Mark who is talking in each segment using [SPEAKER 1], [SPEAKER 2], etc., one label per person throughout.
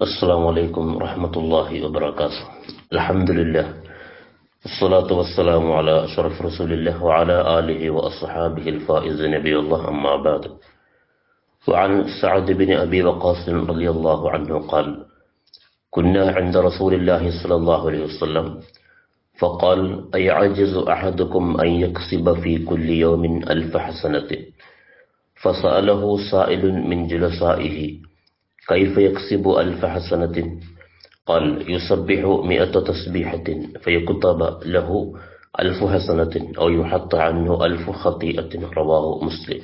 [SPEAKER 1] السلام عليكم ورحمة الله وبركاته. الحمد لله. والصلاة والسلام على أشرف رسول الله وعلى آله وأصحابه الفائز نبي الله أما بعد. وعن سعد بن أبي وقاص رضي الله عنه قال كنا عند رسول الله صلى الله عليه وسلم. فقال أيعجز أحدكم أن يكسب في كل يوم ألف حسنة؟ فسأله سائل من جلسائه كيف يكسب ألف حسنة قال يسبح مئة تسبيحة فيكتب له ألف حسنة أو يحط عنه ألف خطيئة رواه مسلم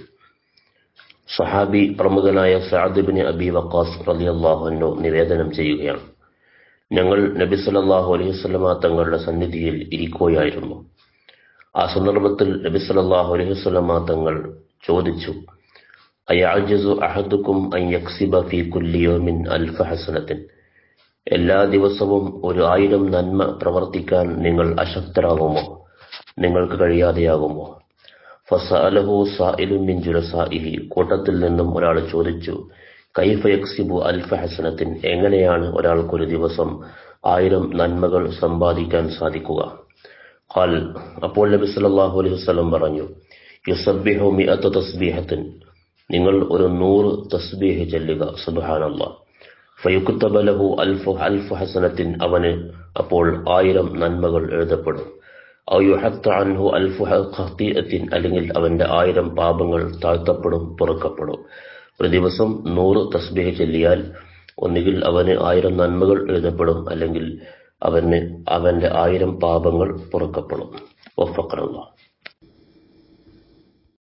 [SPEAKER 1] സഹാബി പ്രമുഖനായ Saad bin Abi Waqas റളിയല്ലാഹു അൻഹു നിവേദനം ചെയ്യുകയാണ് ഞങ്ങൾ നബി സല്ലല്ലാഹു അലൈഹി വസല്ലമ തങ്ങളുടെ സന്നിധിയിൽ ഇരിക്കുകയായിരുന്നു ആ സന്ദർഭത്തിൽ നബി സല്ലല്ലാഹു അലൈഹി വസല്ലമ തങ്ങൾ ചോദിച്ചു അയാജസു അഹദുക്കും അൻ യക്സിബ ഫീ കുല്ലി യൗമിൻ അൽഫ ഹസനത്തിൻ. എല്ലാ ദിവസവും ഒരു ആയിരം നന്മ പ്രവർത്തിക്കാൻ നിങ്ങൾ അശക്തരാകുമോ? നിങ്ങൾക്ക് കഴിയാതെയാകുമോ? ഫസഅലഹു സായിലുൻ മിൻ ജുലസാഇഹി. കൂട്ടത്തിൽ നിന്നും ഒരാൾ ചോദിച്ചു കൈഫ യക്സിബു അൽഫ ഹസനത്തിൻ? എങ്ങനെയാണ് ഒരാൾക്കൊരു ദിവസം ആയിരം നന്മകൾ സമ്പാദിക്കാൻ സാധിക്കുക? അപ്പോൾ നബി സല്ലല്ലാഹു അലൈഹി വസല്ലം പറഞ്ഞു യുസബ്ബിഹു മിഅത തസ്ബീഹത്തിൻ. നിങ്ങൾ ഒരു നൂറ് തസ്ബീഹ് ചെല്ലുക സുബ്ഹാനല്ലാഹ് ഫയുക്തബലഹു അൽഫു അൽഫു ഹസനത്തിൻ അവന് അപ്പോൾ ആയിരം നന്മകൾ എഴുതപ്പെടും. ഔ യുഹത്ത അൻഹു അൽഫു ഖത്തീഅത്തിൻ അല്ലെങ്കിൽ അവന്റെ ആയിരം പാപങ്ങൾ താഴ്ത്തപ്പെടും പൊറുക്കപ്പെടും. ഒരു ദിവസം നൂറ് തസ്ബീഹ് ചൊല്ലിയാൽ ഒന്നുകിൽ അവന് ആയിരം നന്മകൾ എഴുതപ്പെടും അല്ലെങ്കിൽ അവന് അവന്റെ ആയിരം പാപങ്ങൾ പൊറുക്കപ്പെടും. വഫഖറല്ലാഹ്